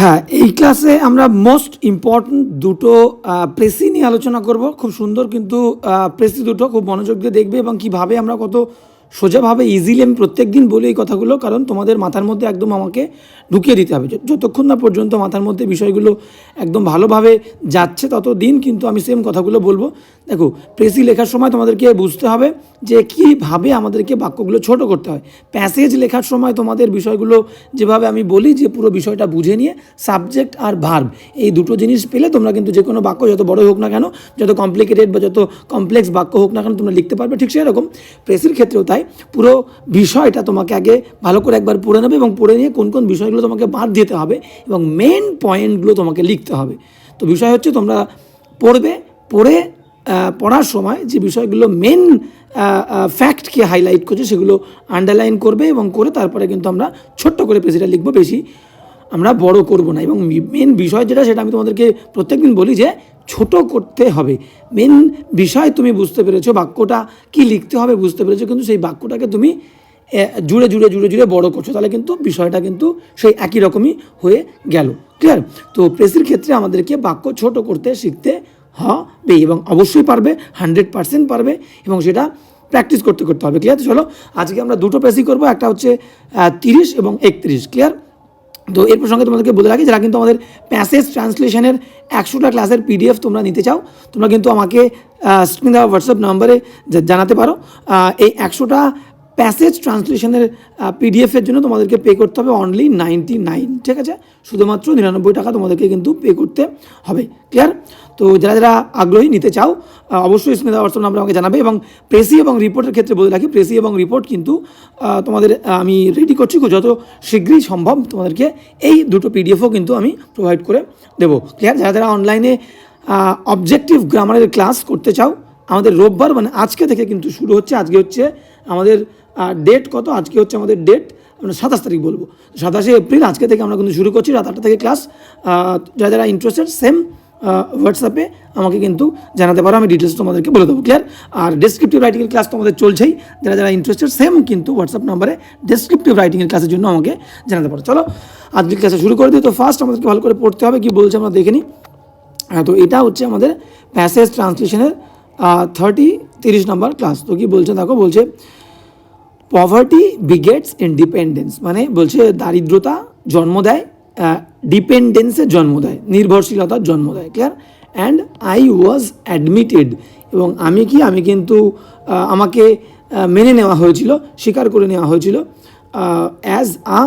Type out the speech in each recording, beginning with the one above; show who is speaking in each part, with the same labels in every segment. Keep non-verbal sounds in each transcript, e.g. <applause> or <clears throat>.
Speaker 1: হ্যাঁ এই ক্লাসে আমরা মোস্ট ইম্পর্ট্যান্ট দুটো প্রেসি নিয়ে আলোচনা করব। খুব সুন্দর কিন্তু প্রেসি দুটো খুব মনোযোগ দিয়ে দেখবে এবং কীভাবে আমরা কত সোজাভাবে ইজিলি আমি প্রত্যেক দিন বলি এই কথাগুলো, কারণ তোমাদের মাথার মধ্যে একদম আমাকে ঢুকিয়ে দিতে হবে। যতক্ষণ না পর্যন্ত মাথার মধ্যে বিষয়গুলো একদম ভালোভাবে যাচ্ছে তত দিন কিন্তু আমি সেম কথাগুলো বলব। দেখো, প্রেসি লেখার সময় তোমাদেরকে বুঝতে হবে যে কীভাবে আমাদেরকে বাক্যগুলো ছোট করতে হয়। প্যাসেজ লেখার সময় তোমাদের বিষয়গুলো যেভাবে আমি বলি, যে পুরো বিষয়টা বুঝে নিয়ে সাবজেক্ট আর ভার্ব এই দুটো জিনিস পেলে তোমরা কিন্তু যে কোনো বাক্য যত বড় হোক না কেন, যত কমপ্লিকেটেড বা যত কমপ্লেক্স বাক্য হোক না কেন তোমরা লিখতে পারবে, ঠিক সেরকম। প্রেসির ক্ষেত্রেও তাই। পুরো বিষয়টা তোমাকে আগে ভালো করে একবার পড়ে নেবে এবং পড়ে নিয়ে কোন কোন বিষয়গুলো তোমাকে বাদ দিতে হবে এবং মেন পয়েন্টগুলো তোমাকে লিখতে হবে। তো বিষয় হচ্ছে তোমরা পড়বে, পড়ে পড়ার সময় যে বিষয়গুলো মেন ফ্যাক্টকে হাইলাইট করছে সেগুলো আন্ডারলাইন করবে এবং করে তারপরে কিন্তু আমরা ছোট্ট করে পেজিটা লিখব বেশি আমরা বড় করব না এবং মেন বিষয় যেটা সেটা আমি তোমাদেরকে প্রত্যেকদিন বলি যে ছোট করতে হবে। মেন বিষয় তুমি বুঝতে পেরেছ বাক্যটা কি লিখতে হবে বুঝতে পেরেছ, কিন্তু সেই বাক্যটাকে তুমি জুড়ে জুড়ে জুড়ে জুড়ে বড় করছ। তাহলে কিন্তু বিষয়টা কিন্তু সেই একই রকমই হয়ে গেল। ক্লিয়ার তো প্রেসির ক্ষেত্রে আমাদেরকে বাক্য ছোট করতে শিখতে হবে এবং অবশ্যই পারবে, হান্ড্রেড পার্সেন্ট পারবে এবং সেটা প্র্যাকটিস করতে করতে হবে। ক্লিয়ার চলো, আজকে আমরা দুটো প্রেসি করব। একটা হচ্ছে তিরিশ এবং একত্রিশ। ক্লিয়ার তো এর প্রসঙ্গে তোমাদেরকে বলে রাখি, যারা কিন্তু আমাদের প্যাসেজ ট্রান্সলেশনের একশোটা ক্লাসের পিডিএফ তোমরা নিতে চাও, তোমরা কিন্তু আমাকে স্ক্রিন দেওয়া হোয়াটসঅ্যাপ নম্বরে জানাতে পারো। এই একশোটা প্যাসেজ ট্রান্সলেশনের পিডিএফের জন্য তোমাদেরকে পে করতে হবে অনলি নাইনটি নাইন ঠিক আছে? শুধুমাত্র নিরানব্বই টাকা তোমাদেরকে কিন্তু পে করতে হবে ক্লিয়ার তো যারা যারা আগ্রহী নিতে চাও অবশ্যই দেওয়া হোয়াটসঅ্যাপ নাম্বার আমাকে জানাবে এবং প্রেসি এবং রিপোর্টের ক্ষেত্রে বলে রাখি, প্রেসি এবং রিপোর্ট কিন্তু তোমাদের আমি রেডি করছি যত শীঘ্রই সম্ভব তোমাদেরকে এই দুটো পিডিএফও কিন্তু আমি প্রোভাইড করে দেবো। ক্লিয়ার যারা যারা অনলাইনে অবজেক্টিভ গ্রামারের ক্লাস করতে চাও, আমাদের রোববার মানে আজকে থেকে কিন্তু শুরু হচ্ছে। আজকে হচ্ছে আমাদের ডেট কত? আজকে হচ্ছে আমাদের ডেট আমরা সাতাশ তারিখ বলব। সাতাশে এপ্রিল আজকে থেকে আমরা কিন্তু শুরু করছি, রাত আটটা থেকে ক্লাস যারা যারা ইন্টারেস্টেড সেম হোয়াটসঅ্যাপে আমাকে কিন্তু জানাতে পারো, আমি ডিটেলস তোমাদেরকে বলে দেবো ক্লিয়ার আর ডেসক্রিপটিভ রাইটিংয়ের ক্লাস তোমাদের চলছেই। যারা যারা ইন্টারেস্টেড সেম কিন্তু হোয়াটসঅ্যাপ নাম্বারে ডেসক্রিপটিভ রাইটিংয়ের ক্লাসের জন্য আমাকে জানাতে পারো। চলো, আজকের ক্লাসে শুরু করে দিই। তো ফার্স্ট আমাদেরকে ভালো করে পড়তে হবে, কি বলছে আমরা দেখে নিই। হ্যাঁ তো এটা হচ্ছে আমাদের প্যাসেজ ট্রান্সলেশনের থার্টি তিরিশ নাম্বার ক্লাস তো কি বলছে দেখো, বলছে পভার্টি বিগেটস ইন্ডিপেন্ডেন্স মানে বলছে দারিদ্রতা জন্ম দেয় ডিপেন্ডেন্সের জন্ম দেয়, নির্ভরশীলতার জন্ম দেয় clear and I was admitted এবং আমি কি? আমি কিন্তু আমাকে মেনে নেওয়া হয়েছিল, স্বীকার করে নেওয়া হয়েছিল অ্যাজ আ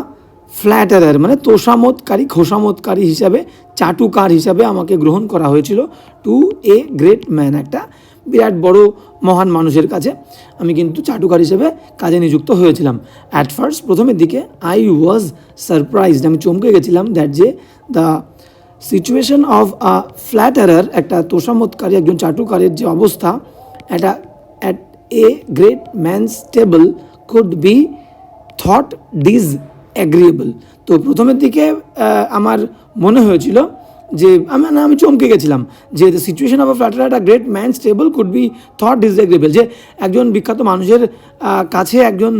Speaker 1: ফ্ল্যাটারার মানে তোষামতকারী খোসামতকারী হিসাবে, চাটুকার হিসাবে আমাকে গ্রহণ করা হয়েছিল টু এ গ্রেট ম্যান একটা বিরাট বড় মহান মানুষের কাছে আমি কিন্তু চাটুকার হিসেবে কাজে নিযুক্ত হয়েছিলাম। অ্যাট ফার্স্ট প্রথমের দিকে আই ওয়াজ সারপ্রাইজড আমি চমকে গেছিলাম দ্যাট যে the situation of a flatterer একটা তোষামতকারী একজন চাটুকারের যে অবস্থা একটা at a great man's table could be thought disagreeable তো প্রথমের দিকে আমার মনে হয়েছিল যে, আমি, না, আমি চমকে গেছিলাম যে the situation of a flatter একটা great man stable could be thought disagreeable যে, একজন বিখ্যাত মানুষের কাছে একজন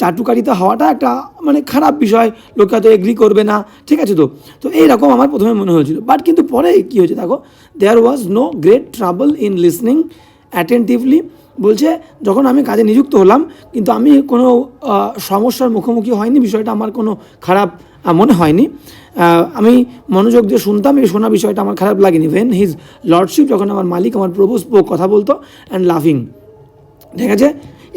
Speaker 1: চাটুকারিতা হওয়াটা একটা মানে খারাপ বিষয়। লোকে হয়তো এগ্রি করবে না, ঠিক আছে তো? তো এইরকম আমার প্রথমে মনে হয়েছিল। বাট কিন্তু পরে কী হয়েছে দেখো there was no great trouble in listening attentively বলছে যখন আমি কাজে নিযুক্ত হলাম, কিন্তু আমি কোনো সমস্যার মুখোমুখি হয়নি, বিষয়টা আমার কোনো খারাপ মনে হয়নি। আমি মনোযোগ দিয়ে শুনতাম, এই শোনা বিষয়টা আমার খারাপ লাগেনি। ভেন হিজ লর্ডশিপ যখন আমার মালিক, আমার প্রভু কথা বলতো অ্যান্ড লাফিং ঠিক আছে?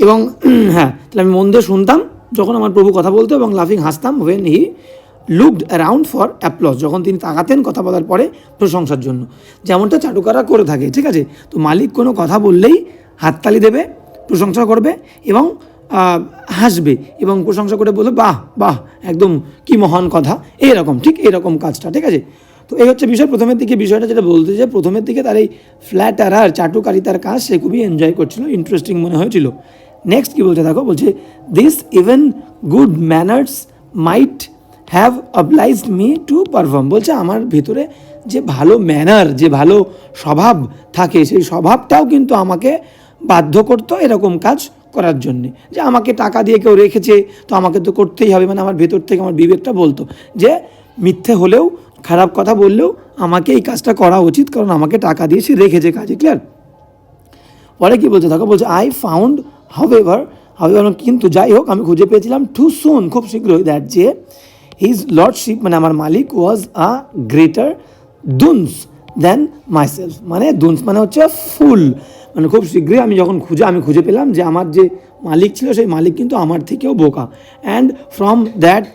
Speaker 1: এবং <clears throat> হ্যাঁ তাহলে আমি মন দিয়ে শুনতাম, যখন আমার প্রভু কথা বলতো এবং লাফিং হাসতাম when he looked around for applause যখন তিনি তাকাতেন কথা বলার পরে প্রশংসার জন্য। যেমনটা চাটুকারা করে থাকে, ঠিক আছে? তো মালিক কোনো কথা বললেই হাততালি দেবে, প্রশংসা করবে এবং হাসবে এবং প্রশংসা করে বলবে, বাহ বাহ, একদম কি মহান কথা। এইরকম, ঠিক এরকম কাজটা, ঠিক আছে? তো এই হচ্ছে বিষয়। প্রথমের দিকে বিষয়টা যেটা বলতে যে প্রথমের দিকে তার এই ফ্ল্যাট আর চাটুকারিতার কাজ সে খুবই এনজয় করছিল ইন্টারেস্টিং মনে হয়েছিল। নেক্সট কী বলছে দেখো বলছে this even good manners might have obliged me to perform বলছে, আমার ভেতরে যে ভালো ম্যানার যে ভালো স্বভাব থাকে, সেই স্বভাবটাও কিন্তু আমাকে বাধ্য করতো এরকম কাজ করার জন্যে। যে আমাকে টাকা দিয়ে কেউ রেখেছে, তো আমাকে তো করতেই হবে। মানে আমার ভেতর থেকে আমার বিবেকটা বলতো যে, মিথ্যে হলেও, খারাপ কথা বললেও আমাকে এই কাজটা করা উচিত, কারণ আমাকে টাকা দিয়ে সে রেখেছে কাজে ক্লিয়ার পরে কি বলছে? দেখো বলছে আই ফাউন্ড হাউএভার হাউএভার কিন্তু যাই হোক, আমি খুঁজে পেয়েছিলাম টু সুন খুব শীঘ্রই দ্যাট যে হিজ লর্ডশিপ মানে আমার মালিক ওয়াজ আ গ্রেটার দুনস দেন মাইসেলফ মানে দুনস মানে হচ্ছে ফুল মানে খুব শীঘ্রই আমি যখন খুঁজে, আমি খুঁজে পেলাম যে আমার যে মালিক ছিল, সেই মালিক কিন্তু আমার থেকেও বোকা। And from that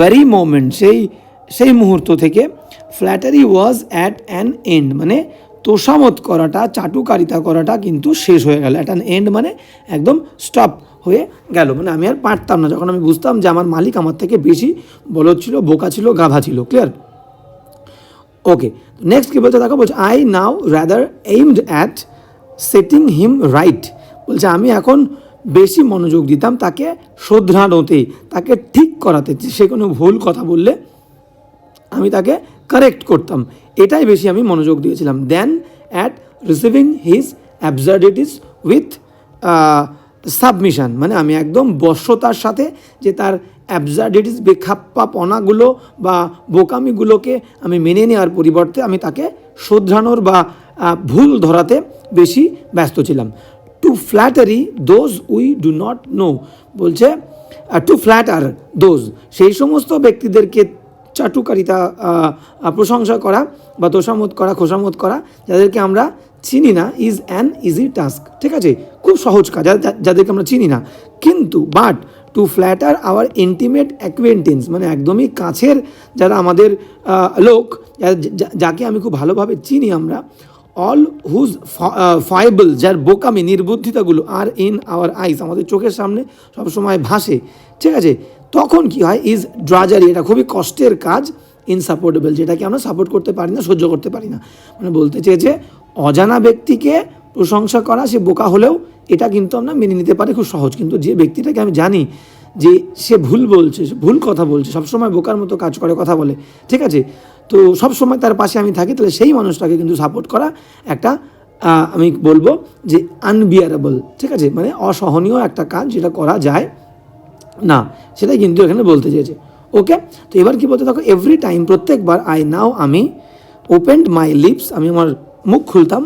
Speaker 1: very moment সেই সেই মুহূর্ত থেকে flattery was at an end মানে তোষামত করাটা, চাটুকারিতা করাটা কিন্তু শেষ হয়ে গেল। অ্যাট অ্যান এন্ড মানে একদম স্টপ হয়ে গেল। মানে আমি আর পারতাম না। যখন আমি বুঝতাম যে আমার মালিক আমার থেকে বেশি বলদ ছিল, বোকা ছিল, গাধা ছিল। ক্লিয়ার ওকে নেক্সট কী বলছে? দেখো বলছে I now rather aimed at setting him right বলছে, আমি এখন বেশি মনোযোগ দিতাম তাকে শোধরানোতে, তাকে ঠিক করাতে। সে কোনো ভুল কথা বললে আমি তাকে কারেক্ট করতাম। এটাই বেশি আমি মনোযোগ দিয়েছিলাম। Then at receiving his absurdities with submission মানে আমি একদম বশ্যতার সাথে যে তার অ্যাবজার্ডিটিস বেখাপ্পাপনাগুলো বা বোকামিগুলোকে আমি মেনে নেওয়ার পরিবর্তে আমি তাকে শোধরানোর বা ভুল ধরাতে বেশি ব্যস্ত ছিলাম। To flattery those we do not know বলছে টু ফ্ল্যাটার দোজ সেই সমস্ত ব্যক্তিদেরকে চাটুকারিতা প্রশংসা করা বা তোষামত করা খোসামত করা যাদেরকে আমরা চিনি না ইজ অ্যান ইজি টাস্ক ঠিক আছে? খুব সহজ কাজ যাদেরকে আমরা চিনি না। কিন্তু but to flatter our intimate acquaintance মানে একদমই কাছের যারা আমাদের লোক যাকে আমি খুব ভালোভাবে চিনি আমরা অল হুজ ফাইবল যার বোকামি, নির্বুদ্ধিতাগুলো আর ইন আওয়ার আইস আমাদের চোখের সামনে সবসময় ভাসে। ঠিক আছে? তখন কি হয়? ইজ ড্রাজারি এটা খুবই কষ্টের কাজ ইনসাপোর্টেবল যেটাকে আমরা সাপোর্ট করতে পারি না, সহ্য করতে পারি না। মানে বলতে চেয়েছে, অজানা ব্যক্তিকে প্রশংসা করা, সে বোকা হলেও এটা কিন্তু আমরা মেনে নিতে পারি, খুব সহজ। কিন্তু যে ব্যক্তিটাকে আমি জানি যে সে ভুল বলছে ভুল কথা বলছে, সবসময় বোকার মতো কাজ করে, কথা বলে, ঠিক আছে? তো সব সময় তার পাশে আমি থাকি, তাহলে সেই মানুষটাকে কিন্তু সাপোর্ট করা একটা আমি বলব যে আনবিয়ারেবল ঠিক আছে? মানে অসহনীয় একটা কাজ যেটা করা যায় না, সেটাই কিন্তু এখানে বলতে চেয়েছে। ওকে তো এবার কি বলতে থাকো এভরি টাইম প্রত্যেকবার আই নাও আমি ওপেন্ড মাই লিপস আমি আমার মুখ খুলতাম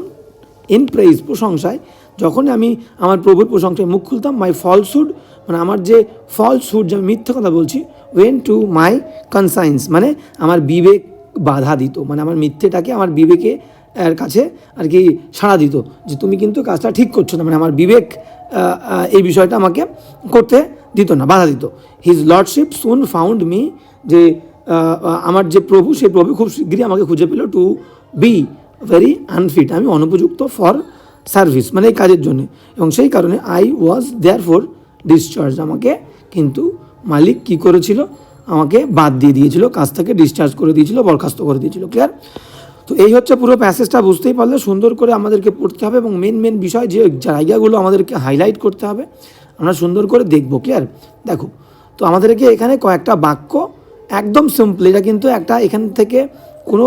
Speaker 1: ইন প্রেইজ প্রশংসায় যখনই আমি আমার প্রভুর প্রশংসায় মুখ খুলতাম মাই ফলসুড মানে আমার যে ফলসুড যে আমি মিথ্যে কথা বলছি ওয়েন টু মাই কনসাইন্স মানে আমার বিবেক বাধা দিত মানে আমার মিথ্যেটাকে আমার বিবেকে, এর কাছে আর কি সাড়া দিত যে তুমি কিন্তু কাজটা ঠিক করছ না মানে আমার বিবেক এই বিষয়টা আমাকে করতে দিত না, বাধা দিত। His lordship soon found me যে আমার যে প্রভু, সেই প্রভু খুব শীঘ্রই আমাকে খুঁজে পেল টু বি ভেরি আনফিট আমি অনুপযুক্ত ফর সার্ভিস মানে এই কাজের জন্য। এবং সেই কারণে I was there for discharge আমাকে কিন্তু মালিক কি করেছিল? আমাকে বাদ দিয়ে দিয়েছিল, কাজ থেকে ডিসচার্জ করে দিয়েছিল, বরখাস্ত করে দিয়েছিল ক্লিয়ার তো এই হচ্ছে পুরো প্যাসেজটা বুঝতেই পারলে সুন্দর করে আমাদেরকে পড়তে হবে এবং মেন মেন বিষয় যে জায়গাগুলো আমাদেরকে হাইলাইট করতে হবে, আমরা সুন্দর করে দেখব ক্লিয়ার দেখো, তো আমাদেরকে এখানে কয়েকটা বাক্য, একদম সিম্পল এটা কিন্তু একটা এখান থেকে কোনো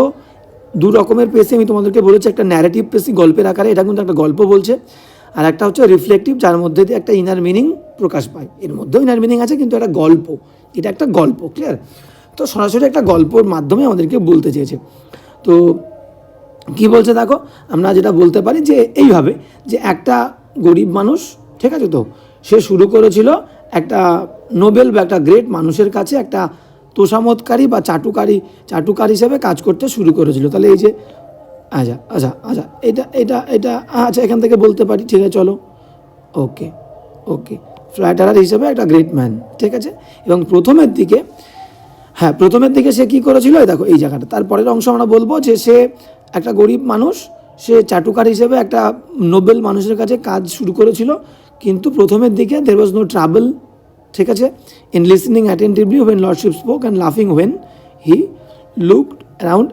Speaker 1: দু রকমের পেসে আমি তোমাদেরকে বলেছি, একটা ন্যারেটিভ পেসি গল্পের আকারে এটা কিন্তু একটা গল্প বলছে, আর একটা হচ্ছে রিফ্লেকটিভ যার মধ্যে দিয়ে একটা ইনার মিনিং প্রকাশ পায়। এর মধ্যেও ইনার মিনিং আছে, কিন্তু একটা গল্প, এটা একটা গল্প ক্লিয়ার তো সরাসরি একটা গল্পর মাধ্যমে আমাদেরকে বলতে চেয়েছে। তো কি বলছে দেখো, আমরা যেটা বলতে পারি যে এইভাবে, যে একটা গরিব মানুষ, ঠিক আছে তো, সে শুরু করেছিল একটা নোবেল বা একটা গ্রেট মানুষের কাছে একটা তোষামতকারী বা চাটুকারী, চাটুকার হিসেবে কাজ করতে শুরু করেছিল। তাহলে এই যে আচ্ছা আচ্ছা আচ্ছা এটা এটা এটা আচ্ছা এখান থেকে বলতে পারি, ঠিক আছে, চলো। ওকে ওকে, ফ্ল্যাটারার হিসেবে একটা গ্রেট ম্যান, ঠিক আছে? এবং প্রথমের দিকে হ্যাঁ প্রথমের দিকে সে কী করেছিল দেখো, এই জায়গাটা। তারপরের অংশ আমরা বলব যে সে একটা গরিব মানুষ, সে চাটুকার হিসেবে একটা নোবেল মানুষের কাছে কাজ শুরু করেছিল, কিন্তু প্রথমের দিকে দের ওয়াজ নো ট্রাভেল ঠিক আছে? In listening attentively when lordship spoke and লাফিং when he look around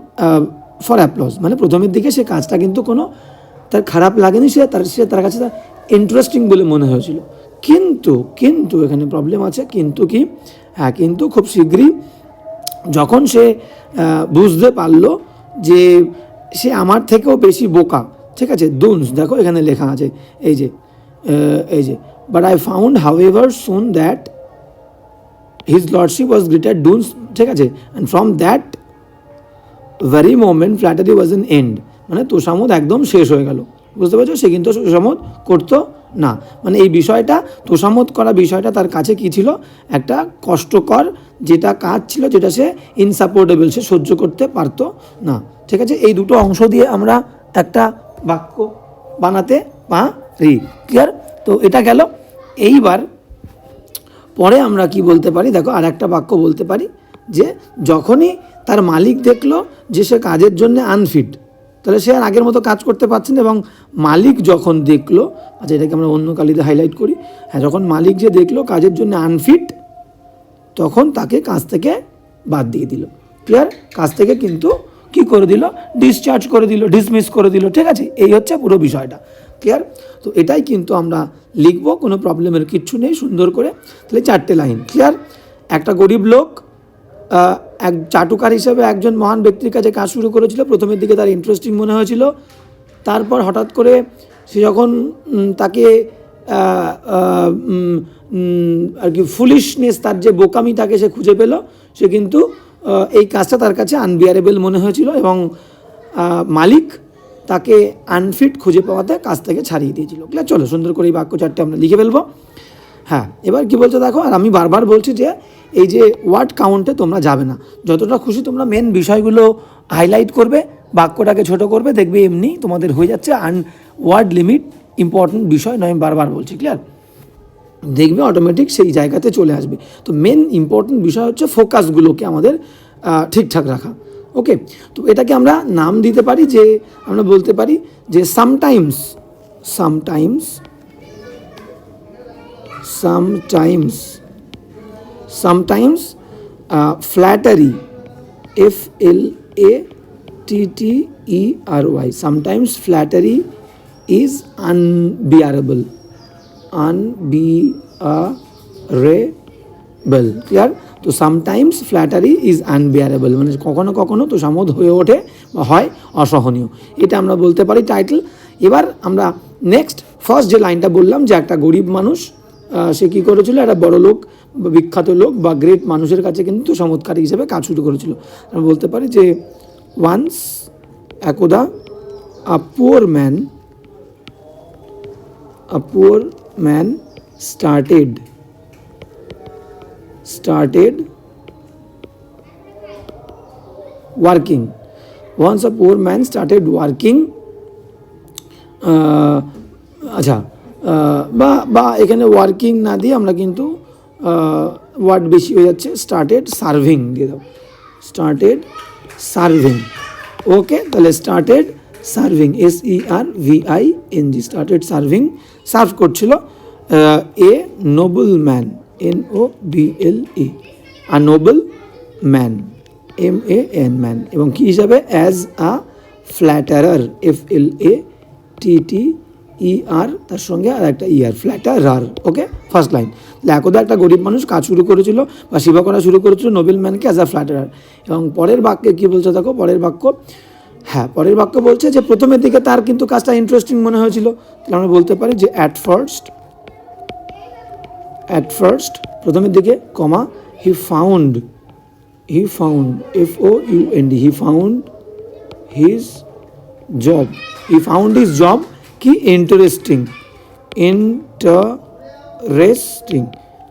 Speaker 1: for applause মানে প্রথমের দিকে সে কাজটা কিন্তু কোনো তার খারাপ লাগেনি, সে তার সে তার কাছে ইন্টারেস্টিং বলে মনে হয়েছিল। কিন্তু কিন্তু এখানে প্রবলেম আছে, কিন্তু কি? হ্যাঁ কিন্তু খুব শীঘ্রই যখন সে বুঝতে পারল যে সে আমার থেকেও বেশি বোকা, ঠিক আছে? দুনস, দেখো এখানে লেখা আছে, এই যে এই যে but I found however soon that his lordship was greater dunce ঠিক আছে? And from that very moment flattery was an end মানে তোষামোদ একদম শেষ হয়ে গেল। বুঝতে পারছ? সে কিন্তু তোষামোদ করতো না। মানে এই বিষয়টা, তোষামোদ করা বিষয়টা তার কাছে কি ছিল? একটা কষ্টকর যেটা কাজ ছিল, যেটা সে ইনসাপোর্টেবল সে সহ্য করতে পারতো না। ঠিক আছে? এই দুটো অংশ দিয়ে আমরা একটা বাক্য বানাতে পারি। ক্লিয়ার তো এটা গেল। এইবার পরে আমরা কি বলতে পারি? দেখো আর একটা বাক্য বলতে পারি যে যখনই তার মালিক দেখল যে সে কাজের জন্য আনফিট তাহলে সে আর আগের মতো কাজ করতে পারছে না এবং মালিক যখন দেখল আচ্ছা এটাকে আমরা অন্য কালিতে হাইলাইট করি হ্যাঁ যখন মালিক যে দেখল কাজের জন্য আনফিট তখন তাকে কাজ থেকে বাদ দিয়ে দিল। ক্লিয়ার কাজ থেকে কিন্তু কি করে দিল? ডিসচার্জ করে দিল ডিসমিস করে দিল, ঠিক আছে? এই হচ্ছে পুরো বিষয়টা। ক্লিয়ার তো এটাই কিন্তু আমরা লিখব, কোনো প্রবলেমের কিচ্ছু নেই, সুন্দর করে। তাহলে চারটে লাইন ক্লিয়ার একটা গরিব লোক এক চাটুকার হিসেবে একজন মহান ব্যক্তির কাছে কাজ শুরু করেছিল, প্রথমের দিকে তার ইন্টারেস্টিং মনে হয়েছিল। তারপর হঠাৎ করে সে যখন তাকে আর কি ফুলিশনেস তার যে বোকামি তাকে সে খুঁজে পেল, সে কিন্তু এই কাজটা তার কাছে আনবিয়ারেবল মনে হয়েছিল এবং মালিক তাকে আনফিট খুঁজে পাওয়াতে কাজ থেকে ছাড়িয়ে দিয়েছিল। ক্লিয়ার চলো, সুন্দর করে এই বাক্য চারটে আমরা লিখে ফেলব। হ্যাঁ এবার কি বলছো দেখো, আর আমি বারবার বলছি যে, এই যে ওয়ার্ড কাউন্টে তোমরা যাবে না। যতটা খুশি তোমরা মেন বিষয়গুলো হাইলাইট করবে, বাক্যটাকে ছোট করবে, দেখবে এমনি তোমাদের হয়ে যাচ্ছে আন ওয়ার্ড লিমিট ইম্পর্টেন্ট বিষয়, নয় আমি বারবার বলছি ক্লিয়ার দেখবে অটোমেটিক সেই জায়গাতে চলে আসবে। তো মেন ইম্পর্টেন্ট বিষয় হচ্ছে ফোকাসগুলোকে আমাদের ঠিকঠাক রাখা। ওকে তো এটাকে আমরা নাম দিতে পারি যে আমরা বলতে পারি যে sometimes sometimes sometimes sometimes uh, flattery f l a t t e r y sometimes flattery is unbearable unbearable clear তো সামটাইমস ফ্ল্যাটারি ইজ আনবিয়ারেবল মানে কখনো কখনো তো সামদ হয়ে ওঠে বা হয় অসহনীয়। এটা আমরা বলতে পারি টাইটেল এবার আমরা নেক্সট ফার্স্ট যে লাইনটা বললাম যে একটা গরিব মানুষ সে কী করেছিল? একটা বড় লোক, বিখ্যাত লোক বা গ্রেট মানুষের কাছে কিন্তু চমৎকারী হিসেবে কাজ শুরু করেছিল। আমরা বলতে পারি যে ওয়ান্স একদা a poor man a poor man started started working. Once a poor man started working আচ্ছা আহ, বা বা এখানে ওয়ার্কিং না দিয়ে আমরা কিন্তু ওয়ার্ড বেশি হয়ে যাচ্ছে স্টার্টেড সার্ভিং দিয়ে দাও। স্টার্টেড সার্ভিং ওকে তাহলে started serving S E R V I N G started serving serve করছিল a noble man N O B L E a noble man M A N man এবং কী হিসাবে? As a ফ্ল্যাটারার F L A T T E আর তার সঙ্গে আর একটা ই আর ফ্ল্যাটারার okay first line একদা একটা গরিব মানুষ কাজ শুরু করেছিল বা সেবা করা শুরু করেছিল নোবেল ম্যানকে অ্যাজ আ ফ্ল্যাটারার এবং পরের বাক্যে কী বলছে দেখো? পরের বাক্য। হ্যাঁ পরের বাক্য বলছে যে প্রথমের দিকে তার কিন্তু কাজটা ইন্টারেস্টিং মনে হয়েছিল। তাহলে আমরা বলতে পারি যে অ্যাট ফার্স্ট অ্যাট ফার্স্ট প্রথমের দিকে comma he found he found F O U N D he found his job he found his job কি ইন্টারেস্টিং ইন্টারেস্টিং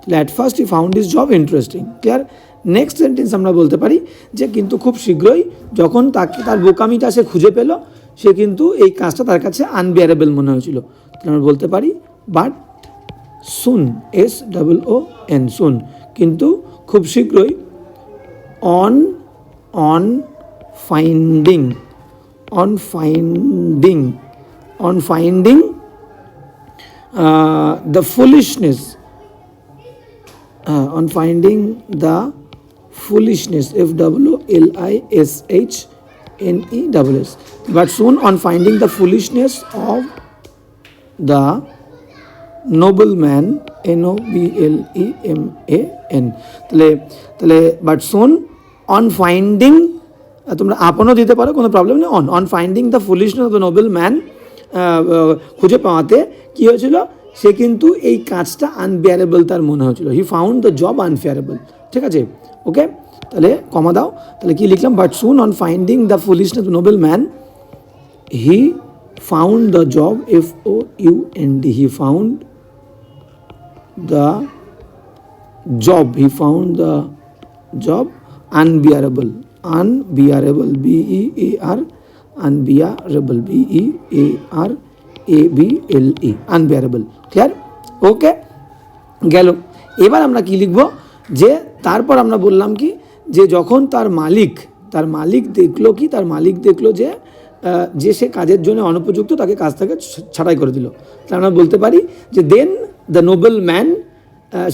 Speaker 1: তাহলে at first he found his job interesting clear next sentence আমরা বলতে পারি যে কিন্তু খুব শীঘ্রই যখন তাকে, তার বোকামিটা সে খুঁজে পেল, সে কিন্তু এই কাজটা তার কাছে আনবিয়ারেবল মনে হয়েছিল। তাহলে আমরা বলতে পারি but soon S double O N soon কিন্তু খুব শীঘ্রই on on finding on finding on finding the foolishness uh, on finding the foolishness f w l i s h n e double s but soon on finding the foolishness of the o b l e m a n. তাহলে তাহলে but soon on finding তোমরা আপনও দিতে পারো, কোনো problem নেই। On on finding the foolishness of the noble man খুঁজে পাওয়াতে কী হয়েছিল? সে কিন্তু এই কাজটা আনবিয়ারেবল তার মনে হয়েছিল। He found the job unbearable ঠিক আছে? ওকে তাহলে, কমা দাও। তাহলে কি লিখলাম? But soon on finding the foolishness noble man he found the job F O U N D he found the job. He found the job unbearable. Unbearable, b e a r. Unbearable, b e a r a b l e. Unbearable. Clear okay গেল। এবার আমরা কি লিখব? যে তারপর আমরা বললাম কি? যে যখন তার মালিক তার মালিক দেখল কি? তার মালিক দেখল যে যে সে কাজের জন্য অনুপযুক্ত, তাকে কাজ থেকে ছ- ছাঁটাই করে দিল। তাহলে আমরা বলতে পারি যে দেন দ্য নোবেল ম্যান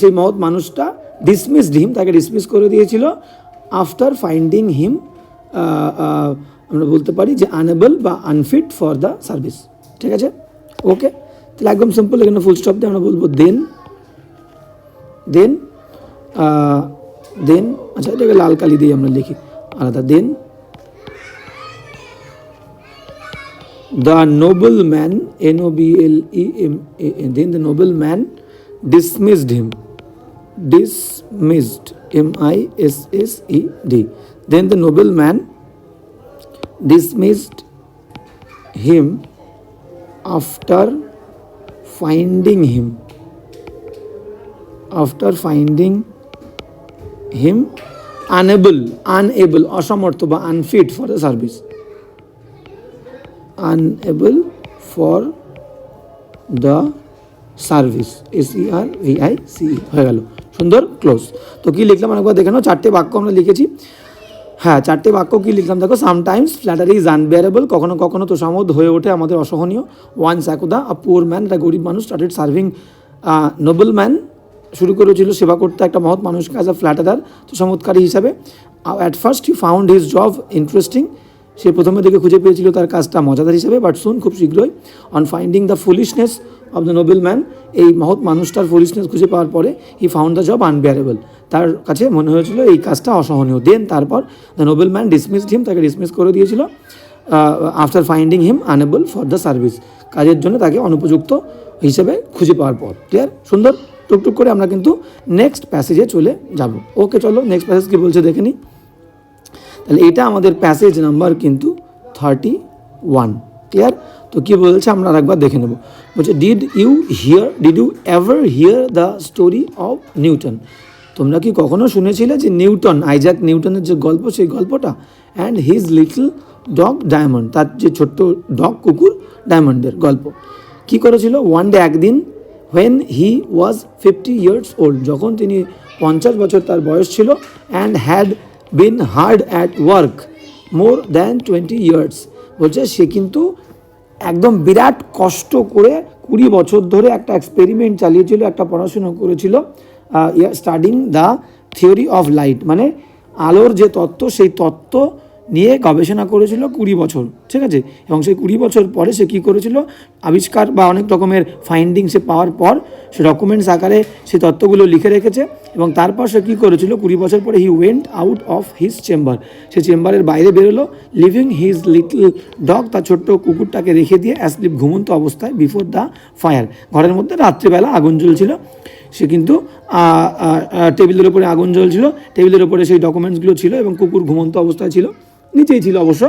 Speaker 1: সেই মহৎ মানুষটা ডিসমিসড হিম তাকে ডিসমিস করে দিয়েছিল আফটার ফাইন্ডিং হিম আমরা বলতে পারি যে আনেবল বা আনফিট ফর দ্য সার্ভিস ঠিক আছে? ওকে তাহলে একদম সিম্পল এখানে ফুল স্টপ দিয়ে আমরা বলব দেন দেন দেন আচ্ছা এটাকে লাল কালি দিয়ে আমরা লিখি। আলাদা then the nobleman N O B L E M A N then the nobleman dismissed him dismissed M I S S E D then the nobleman dismissed him after finding him after finding him unable unable অসমর্থ বা unfit for the service Unable for the service V I C হয়ে গেল। সুন্দর close তো কি লিখলাম অনেকবার দেখে নাও, চারটে বাক্য আমরা লিখেছি। হ্যাঁ চারটে বাক্য কি লিখলাম দেখো সামটাইমস ফ্ল্যাটারি ইজ আনবেয়ারেবল কখনো কখনো তোষামোদ হয়ে ওঠে আমাদের অসহনীয়। ওয়ান সাকুদা আ পুয়ার ম্যান একটা গরিব মানুষ স্টার্টেড সার্ভিং নোবেল ম্যান শুরু করেছিল সেবা করতে একটা মহৎ মানুষকে অ্যাজ আ ফ্ল্যাটারার তোষামোদকারী হিসাবে। At first he found his job interesting সে প্রথমে দিকে খুঁজে পেয়েছিল তার কাজটা মজাদার হিসেবে বাট শুন খুব শীঘ্রই on finding the foolishness of the noble man এই মহৎ মানুষটার ফুলিশনেস খুঁজে পাওয়ার পরে he found the job unbearable তার কাছে মনে হয়েছিল এই কাজটা অসহনীয়। দেন তারপর the noble man dismissed him তাকে ডিসমিস করে দিয়েছিল after finding him unable for the service কাজের জন্য তাকে অনুপযুক্ত হিসেবে খুঁজে পাওয়ার পর। ক্লিয়ার সুন্দর? টুকটুক করে আমরা কিন্তু নেক্সট প্যাসেজে চলে যাব। ওকে চলো নেক্সট প্যাসেজ কি বলছে দেখে নিই তাহলে এটা আমাদের প্যাসেজ নাম্বার কিন্তু থার্টি ওয়ান ক্লিয়ার তো কী বলছে? আমরা আরেকবার দেখে নেব। বলছে did you hear did you ever hear the story of Newton তোমরা কি কখনো শুনেছিলে যে নিউটন, আইজাক নিউটনের যে গল্প, সেই গল্পটা? And his little dog Diamond তার যে ছোট্ট ডগ কুকুর ডায়মন্ডের গল্প। কি করেছিল? ওয়ান ডে একদিন when he was fifty years old যখন তিনি পঞ্চাশ বছর তার বয়স ছিল and had been hard at work more than twenty years বলছে, সে কিন্তু একদম বিরাট কষ্ট করে কুড়ি বছর ধরে একটা এক্সপেরিমেন্ট চালিয়েছিল, একটা পড়াশুনো করেছিল studying the theory of light মানে আলোর যে তত্ত্ব, সেই তত্ত্ব নিয়ে গবেষণা করেছিল কুড়ি বছর, ঠিক আছে? এবং সেই কুড়ি বছর পরে সে কী করেছিল? আবিষ্কার বা অনেক রকমের ফাইন্ডিং সে পাওয়ার পর সে ডকুমেন্টস আকারে সে তত্ত্বগুলো লিখে রেখেছে এবং তারপর সে কী করেছিল? কুড়ি বছর পরে he went out of his chamber সে চেম্বারের বাইরে বেরোলো লিভিং হিজ লিটল ডগ তার ছোট্ট কুকুরটাকে রেখে দিয়ে অ্যাসলিপ ঘুমন্ত অবস্থায় বিফোর দ্য ফায়ার ঘরের মধ্যে রাত্রিবেলা আগুন জ্বলছিল। সে কিন্তু টেবিলের ওপরে আগুন জ্বলছিল। টেবিলের ওপরে সেই ডকুমেন্টসগুলো ছিল এবং কুকুর ঘুমন্ত অবস্থায় ছিল। নিচেই ছিল অবশ্য।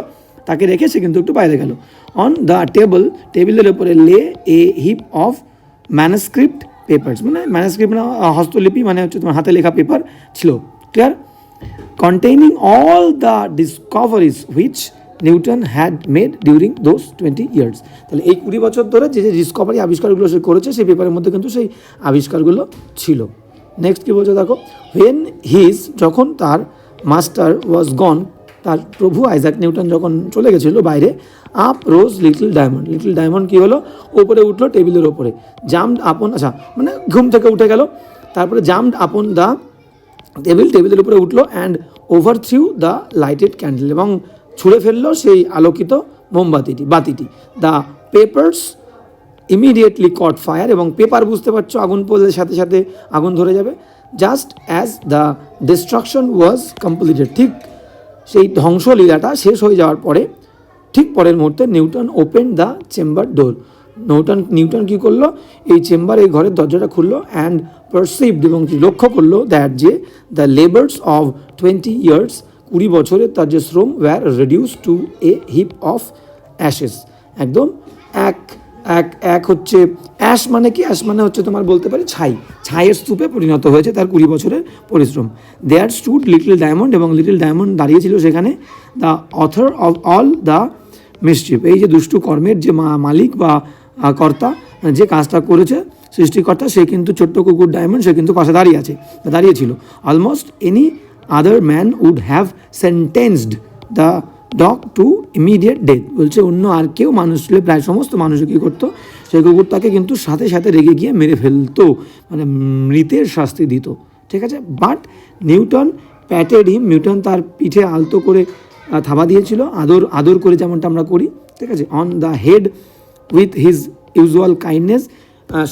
Speaker 1: তাকে রেখে সে কিন্তু একটু বাইরে গেল। অন দ্য টেবল টেবিলের ওপরে lay a heap of manuscript papers মানে ম্যানাস্ক্রিপ্ট মানে হস্তলিপি মানে হচ্ছে তোমার হাতে লেখা পেপার ছিল। Clear containing all the discoveries which Newton had made during those twenty years তাহলে এই কুড়ি বছর ধরে যে যে ডিসকভারি আবিষ্কারগুলো সে করেছে, সেই পেপারের মধ্যে কিন্তু সেই আবিষ্কারগুলো ছিল। নেক্সট কী বলছে দেখো? হোয়েন হিজ যখন তার মাস্টার ওয়াজ গন তার প্রভু আইজাক নিউটন যখন চলে গেছিল বাইরে, up rose little Diamond. Little Diamond কী হলো? ওপরে উঠল টেবিলের ওপরে। জাম্পড আপন আচ্ছা মানে ঘুম থেকে উঠে গেল। তারপরে জাম্পড আপন দ্য টেবিল, টেবিলের উপরে উঠল and overthrew the lighted candle এবং ছুঁড়ে ফেলল সেই আলোকিত মোমবাতিটি, বাতিটি। The papers immediately caught fire এবং পেপার বুঝতে পারছ, আগুন পড়লে সাথে সাথে আগুন ধরে যাবে। Just as the destruction was completed ঠিক সেই ধ্বংসলীলাটা শেষ হয়ে যাওয়ার পরে ঠিক পরের মুহূর্তে Newton open the chamber door. Newton Newton কী করল? এই চেম্বার, এই ঘরের দরজাটা খুললো অ্যান্ড পারসিভড এবং লক্ষ্য করল দ্যাট যে the labours of twenty years কুড়ি বছরের তার যে শ্রম were reduce to a heap of ashes একদম এক এক এক হচ্ছে অ্যাশ মানে কি? অ্যাশ মানে হচ্ছে তোমার বলতে পারি ছাই। ছাইয়ের স্তূপে পরিণত হয়েছে তার কুড়ি বছরের পরিশ্রম। দেয়ার স্টুড লিটল ডায়মন্ড এবং লিটল ডায়মন্ড দাঁড়িয়েছিল সেখানে। The author of all the mischief এই যে দুষ্টু কর্মের যে মালিক বা কর্তা, যে কাজটা করেছে, সৃষ্টিকর্তা, সে কিন্তু ছোট্ট কুকুর ডায়মন্ড সে কিন্তু পাশে দাঁড়িয়ে আছে, দাঁড়িয়েছিল। Almost any other man would have sentenced the dog to immediate death. বলছে, অন্য আর কেউ মানুষ ছিল, প্রায় সমস্ত মানুষ কী করতো? সেই কুকুরটাকে কিন্তু সাথে সাথে রেগে গিয়ে মেরে ফেলতো মানে মৃতের শাস্তি দিত। ঠিক আছে? But Newton patted him, Newton তার পিঠে আলতো করে থাবা দিয়েছিল, আদর আদর করে যেমনটা আমরা করি, ঠিক আছে? On the head with his usual kindness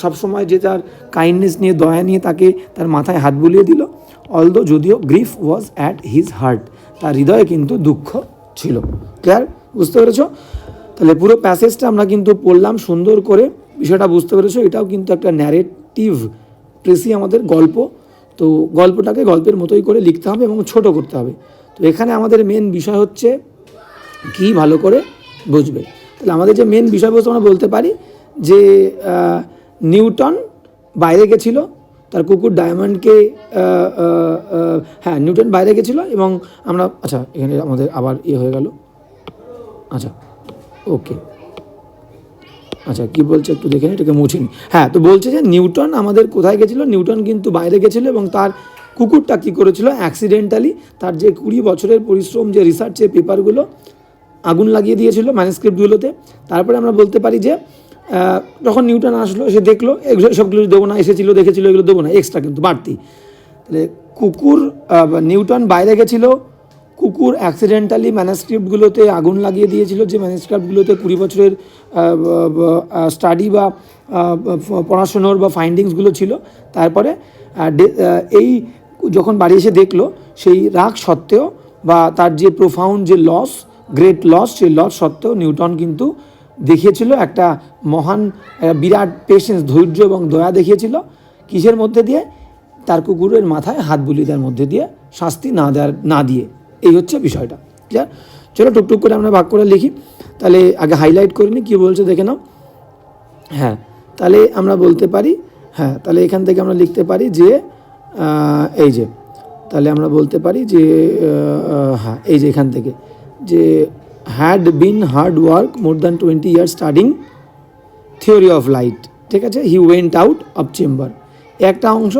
Speaker 1: সবসময় যে তার কাইন্ডনেস নিয়ে, দয়া নিয়ে তাকে তার মাথায় হাত বুলিয়ে দিল অলদো যদিও grief was at his heart তার হৃদয়ে কিন্তু দুঃখ ছিল। ক্লিয়ার বুঝতে পেরেছ? তাহলে পুরো প্যাসেজটা আমরা কিন্তু পড়লাম সুন্দর করে। বিষয়টা বুঝতে পেরেছ? এটাও কিন্তু একটা ন্যারেটিভ প্রেসি আমাদের গল্প। তো গল্পটাকে গল্পের মতোই করে লিখতে হবে এবং ছোট করতে হবে। তো এখানে আমাদের মেন বিষয় হচ্ছে কি ভালো করে বুঝবে। তাহলে আমাদের যে মেন বিষয়বস্তু আমরা বলতে পারি যে নিউটন বাইরে গেছিল তার কুকুর ডায়মন্ডকে হ্যাঁ নিউটন বাইরে গেছিল এবং আমরা আচ্ছা এখানে আমাদের আবার ইয়ে হয়ে গেল। আচ্ছা ওকে। আচ্ছা কি বলছে একটু দেখে এটাকে মুছিনি হ্যাঁ তো বলছে যে নিউটন আমাদের কোথায় গেছিল? নিউটন কিন্তু বাইরে গেছিল এবং তার কুকুরটা কী করেছিল? অ্যাক্সিডেন্টালি তার যে কুড়ি বছরের পরিশ্রম, যে রিসার্চের পেপারগুলো আগুন লাগিয়ে দিয়েছিল ম্যানুস্ক্রিপ্টগুলোতে তারপরে আমরা বলতে পারি যে যখন নিউটন আসলো, সে দেখল সবগুলো দেবো না, এসেছিল, দেখেছিল, এগুলো দেবো না এক্সট্রা কিন্তু বাড়তি। তাহলে কুকুর নিউটন বাইরে গেছিল, কুকুর অ্যাক্সিডেন্টালি ম্যানুস্ক্রিপ্টগুলোতে আগুন লাগিয়ে দিয়েছিল, যে ম্যানুস্ক্রিপ্টগুলোতে কুড়ি বছরের স্টাডি বা পড়াশুনোর বা ফাইন্ডিংসগুলো ছিল, তারপরে এই যখন বাড়ি এসে দেখল, সেই রাগ সত্ত্বেও বা তার যে প্রোফাউন্ড যে লস গ্রেট লস সেই লস সত্ত্বেও নিউটন কিন্তু দেখিয়েছিল, একটা মহান বিরাট পেশেন্স ধৈর্য এবং দয়া দেখিয়েছিল। কিসের মধ্যে দিয়ে? তার কুকুরের মাথায় হাত বুলিয়ে দেওয়ার মধ্যে দিয়ে শাস্তি না দেওয়ার না দিয়ে। এই হচ্ছে বিষয়টা। ক্লিয়ার চলো টুকটুক করে আমরা ভাগ করে লিখি। তাহলে আগে হাইলাইট করে নিই কী বলছে দেখে নাও। হ্যাঁ তাহলে আমরা বলতে পারি হ্যাঁ তাহলে এখান থেকে আমরা লিখতে পারি যে এই যে, তাহলে আমরা বলতে পারি যে হ্যাঁ এই যে এখান থেকে যে had been hard work more than twenty years studying theory of light ঠিক আছে? He went out of chamber একটা অংশ,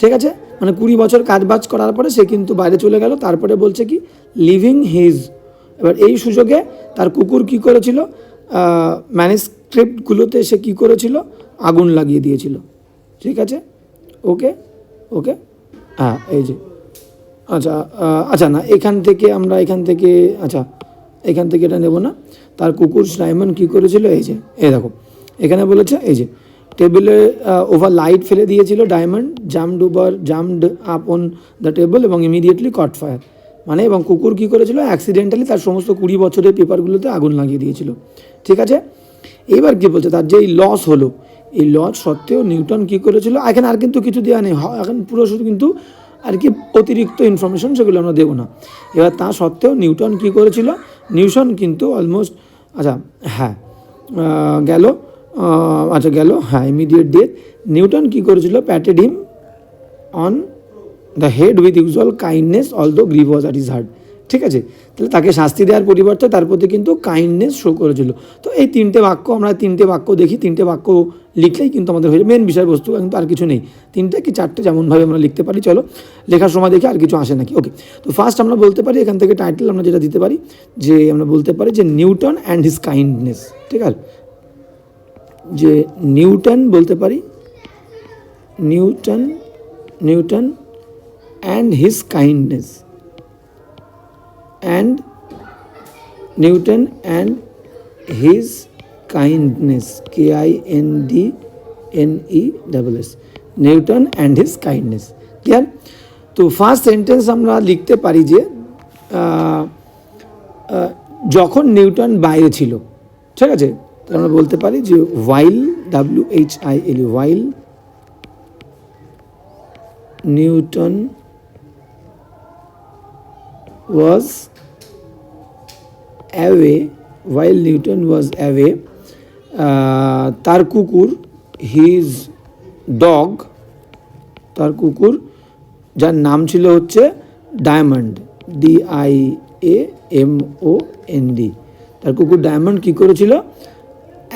Speaker 1: ঠিক আছে? মানে কুড়ি বছর কাজ বাজ করার পরে সে কিন্তু বাইরে চলে গেল, তারপরে বলছে কি লিভিং হিজ এবার এই সুযোগে তার কুকুর কি করেছিল? ম্যানেস্ক্রিপ্টগুলোতে সে কি করেছিল? আগুন লাগিয়ে দিয়েছিল। ঠিক আছে? ওকে? ওকে? হ্যাঁ এই যে। আচ্ছা আচ্ছা না, এখান থেকে আমরা, এখান থেকে আচ্ছা এখান থেকে এটা নেব না। তার কুকুর সাইমন কী করেছিল? এই যে, এই দেখো, এখানে বলেছে, এই যে, টেবিলে ওভার লাইট ফেলে দিয়েছিল Diamond jumped over jumped up on the table এবং ইমিডিয়েটলি কট ফায়ার মানে এবং কুকুর কী করেছিল? অ্যাক্সিডেন্টালি তার সমস্ত কুড়ি বছরের পেপারগুলোতে আগুন লাগিয়ে দিয়েছিল। ঠিক আছে? এইবার কি বলছে? তার যে এই লস হলো, এই লস সত্ত্বেও নিউটন কি করেছিল? এখানে আর কিন্তু কিছু দেওয়া নেই। এখন পুরো শুধু কিন্তু আর কি অতিরিক্ত ইনফরমেশন সেগুলো আমরা দেবো না। এবার তা সত্ত্বেও নিউটন কি করেছিল? নিউটন কিন্তু অলমোস্ট আচ্ছা হ্যাঁ গেল আচ্ছা গেল হ্যাঁ ইমিডিয়েট ডেথ নিউটন কি করেছিল? Patted him on the head with usual kindness although grief was at his heart ঠিক আছে? তাহলে তাকে শাস্তি দেওয়ার পরিবর্তে তার প্রতি কিন্তু কাইন্ডনেস শো করেছিল। তো এই তিনটে বাক্য আমরা তিনটে বাক্য দেখি, তিনটে বাক্য লিখলেই কিন্তু আমাদের হয়ে মেন বিষয়বস্তু কিন্তু আর কিছু নেই। তিনটে কি চারটে যেমনভাবে আমরা লিখতে পারি, চলো লেখার সময় দেখি আর কিছু আসে নাকি। ওকে তো ফার্স্ট আমরা বলতে পারি, এখান থেকে টাইটেল আমরা যেটা দিতে পারি, যে আমরা বলতে পারি যে নিউটন অ্যান্ড হিজ কাইন্ডনেস ঠিক আছে? যে নিউটন বলতে পারি Newton Newton and his kindness and newton and his kindness, k i n d n e double s Newton and his kindness clear তো ফার্স্ট সেন্টেন্স আমরা লিখতে পারি যে যখন নিউটন বাইরে ছিল, ঠিক আছে? তাহলে আমরা বলতে পারি যে while W H I L while Newton was while Newton was away uh, তার কুকুর হিজ ডগ তার কুকুর যার নাম ছিল হচ্ছে Diamond D I A M O N D তার কুকুর ডায়মন্ড কী করেছিল?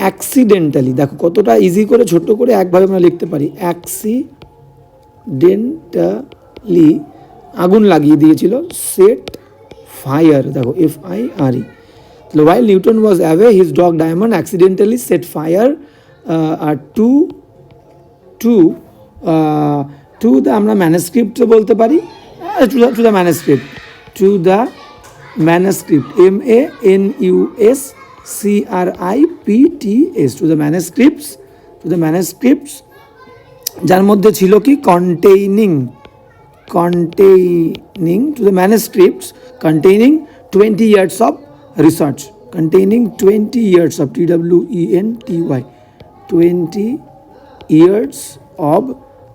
Speaker 1: অ্যাক্সিডেন্টালি দেখো কতটা ইজি করে ছোট্ট করে একভাবে আমরা লিখতে পারি। অ্যাক্সিডেন্টালি আগুন লাগিয়ে দিয়েছিল। সেট ফায়ার দেখো এফ আই আর ই তাহলে while Newton was away his dog Diamond accidentally set fire R to to to the আমরা ম্যানাস্ক্রিপ্ট বলতে পারি to the manuscript to the manuscript M A N U S C R I P T S to the manuscripts to the manuscripts যার মধ্যে ছিল কি? Containing containing, to the manuscripts, containing 20 years of research containing 20 years of E N T Y 20 years of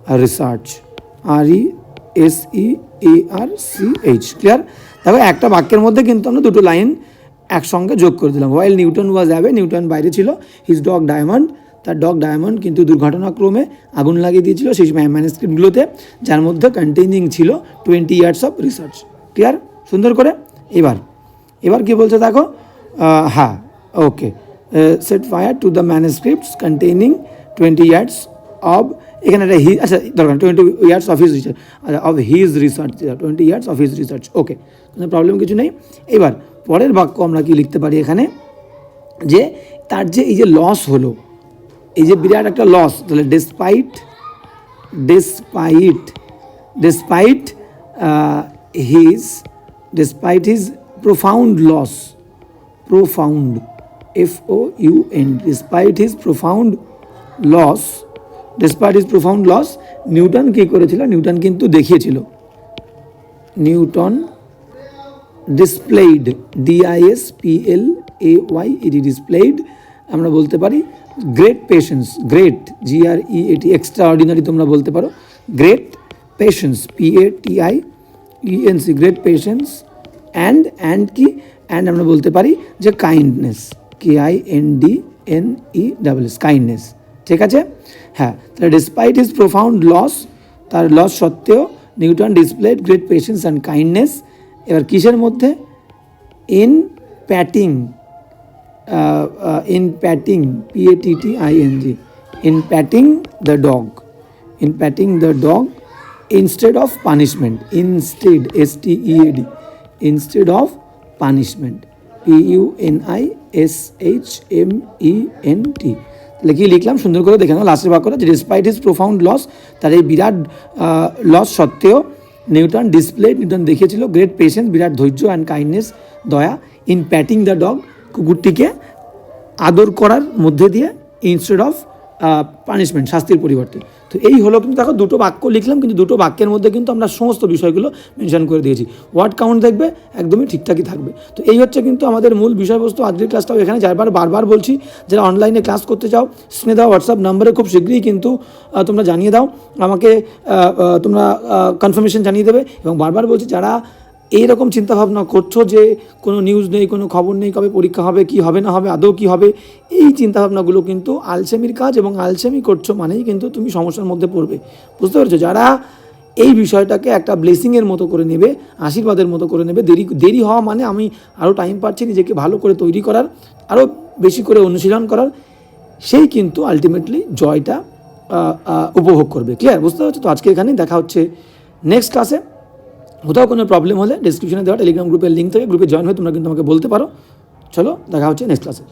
Speaker 1: research. R E S E A R C H clear দেখো, একটা বাক্যের মধ্যে কিন্তু আমরা দুটো লাইন একসঙ্গে যোগ করে দিলাম। While Newton was away Newton বাইরে ছিল হিজ ডগ ডায়মন্ড তার ডগ ডায়মন্ড কিন্তু দুর্ঘটনাক্রমে আগুন লাগিয়ে দিয়েছিল সেই ম্যানুস্ক্রিপ্টগুলোতে যার মধ্যে কন্টেইনিং ছিল twenty years of research clear সুন্দর করে? এবার এবার কি বলছে দেখো আহ, হ্যাঁ okay set fire to the manuscripts containing twenty years of এখানে একটা হি আচ্ছা দরকার twenty years of his research of his research twenty years of his research okay কোনো প্রবলেম কিছু নেই এবার পরের বাক্য আমরা কি লিখতে পারি এখানে যে তার যে এই যে লস হলো এই যে বিরাট একটা লস তাহলে despite despite despite his despite his profound loss profound F O U N despite his profound loss despite his profound loss Newton কী করেছিল? নিউটন কিন্তু দেখিয়েছিল। Newton displayed D I S P L A Y E D displayed আমরা বলতে পারি great patience great G R E A T extraordinary তোমরা বলতে পারো great patience P A T I E N C great patience and and কি and আমরা বলতে পারি যে kindness K I N D N E double kindness ঠিক আছে? হ্যাঁ তাহলে ডিসপাইট হিজ প্রোফাউন্ড লস তার লস সত্ত্বেও Newton displayed great patience and kindness এবার কিসের মধ্যে? In patting in patting P A T T I N G in patting the dog in patting the dog instead of punishment instead S T E A D instead of punishment P U N I S H M E N T তাহলে লিখলাম? সুন্দর করে দেখে নাও লাস্টের বাক্যটা, যে despite his profound loss তার এই বিরাট লস সত্ত্বেও নিউটন ডিসপ্লে নিউটন দেখিয়েছিল গ্রেট পেশেন্স বিরাট ধৈর্য অ্যান্ড কাইন্ডনেস দয়া ইন প্যাটিং দ্য ডগ কুকুরটিকে আদর করার মধ্যে দিয়ে ইনস্টেড অফ পানিশমেন্ট শাস্তির পরিবর্তে। তো এই হলো, কিন্তু দেখো দুটো বাক্য লিখলাম, কিন্তু দুটো বাক্যের মধ্যে কিন্তু আমরা সমস্ত বিষয়গুলো মেনশন করে দিয়েছি। ওয়ার্ড কাউন্ট দেখবে, একদমই ঠিকঠাকই থাকবে। তো এই হচ্ছে কিন্তু আমাদের মূল বিষয়বস্তু। আজকের ক্লাসটাও এখানে যারবার বারবার বলছি, যারা অনলাইনে ক্লাস করতে চাও, স্ক্রিনে হোয়াটসঅ্যাপ নাম্বারে খুব শীঘ্রই কিন্তু তোমরা জানিয়ে দাও। আমাকে তোমরা কনফার্মেশন জানিয়ে দেবে। এবং বারবার বলছি, যারা এইরকম চিন্তাভাবনা করছ যে কোনো নিউজ নেই, কোনো খবর নেই, কবে পরীক্ষা হবে, কি হবে, না হবে, আদৌ কি হবে? এই চিন্তাভাবনাগুলো কিন্তু আলসেমির কাজ এবং আলসেমি করছ মানেই কিন্তু তুমি সমস্যার মধ্যে পড়বে। বুঝতে পেরেছ? যারা এই বিষয়টাকে একটা ব্লেসিংয়ের মতো করে নেবে, আশীর্বাদের মতো করে নেবে, দেরি দেরি হওয়া মানে আমি আরও টাইম পাচ্ছি নিজেকে ভালো করে তৈরি করার আরও বেশি করে অনুশীলন করার, সেই কিন্তু আলটিমেটলি জয়টা উপভোগ করবে। ক্লিয়ার বুঝতে পারছ? তো আজকে এখানেই দেখা হচ্ছে। নেক্সট ক্লাসে কোথাও কোনো প্রবলেম হলে ডিসক্রিপশনে দেওয়া টেলিগ্রাম গ্রুপের লিঙ্ক থেকে গ্রুপে জয়েন হয়ে তোমরা কিন্তু আমাকে বলতে পারো। চলো, দেখা হচ্ছে নেক্সট ক্লাসে